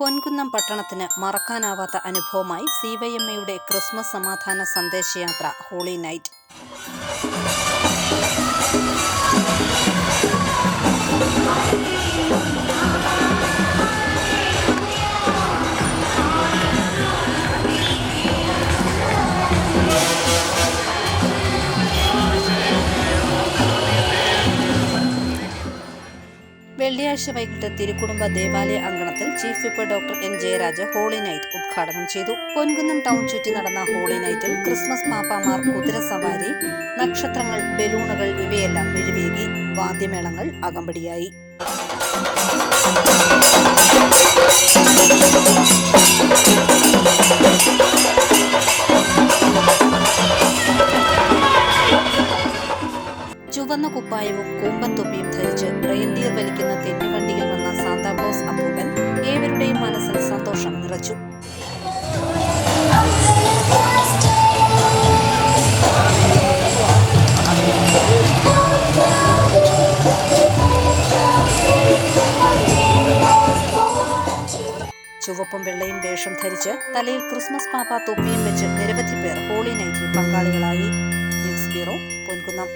പൊൻകുന്നം പട്ടണത്തിന് മറക്കാനാവാത്ത അനുഭവമായി സി വൈ എം ക്രിസ്മസ് സമാധാന സന്ദേശയാത്ര ഹോളി നൈറ്റ്. വെള്ളിയാഴ്ച വൈകിട്ട് തിരുക്കുടുംബ ദേവാലയ അങ്കണത്തിൽ chief whip doctor N Jayaraj holy night ഉദ്ഘാടനം ചെയ്തു. പൊൻകുന്നം ടൗൺ ചുറ്റി നടന്ന ഹോളി നൈറ്റിൽ ക്രിസ്മസ് പാപ്പാമാർ കുതിരസവാരി നക്ഷത്രങ്ങൾ ബലൂണുകൾ ഇവയെല്ലാം മിഴിവേകി വാദ്യമേളങ്ങൾ അകമ്പടിയായി. ചുവന്ന കുപ്പായവും കൂമ്പത്തൊപ്പിയും ധരിച്ച് റെയിൻഡിയർ വലിക്കുന്ന തെന്നുവണ്ടിയിൽ വന്ന സാന്താക്ലോസ് അപ്പൂപ്പൻ ഏവരുടെയും മനസ്സിൽ സന്തോഷം നിറച്ചു. ചുവപ്പും വെള്ളയും വേഷം ധരിച്ച് തലയിൽ ക്രിസ്മസ് പാപ്പ തൊപ്പിയും വെച്ച് നിരവധി പേർ ഹോളി നൈറ്റിൽ പങ്കാളികളായി. News bureau Ponkunnam.